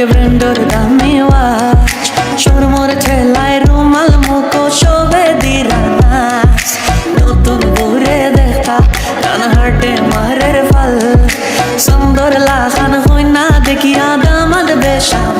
লাগে ব্র্যান্ডের দামি ওয়াচ সুরমুর ঠেলায় রুমাল মুখো শোভে নতুন ঘুরে দেখা, ডান হাটে মারের ফল। সুন্দর লাখান হই না দেখিয়া দামাদ বেশাম।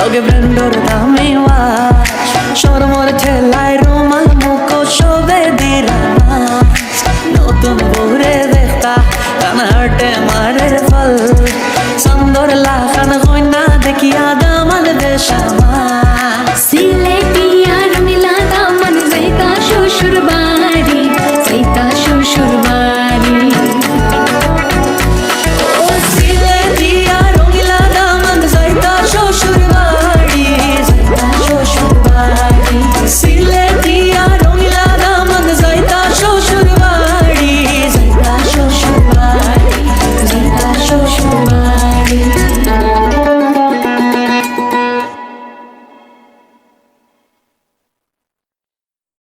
লগে ব্র্যান্ডর দামি ওয়াচ সরমর ঠেলায় রোমাল মুখ সবে দিলানা নতুন বউরে দেখতা কানাটে মারে ফল।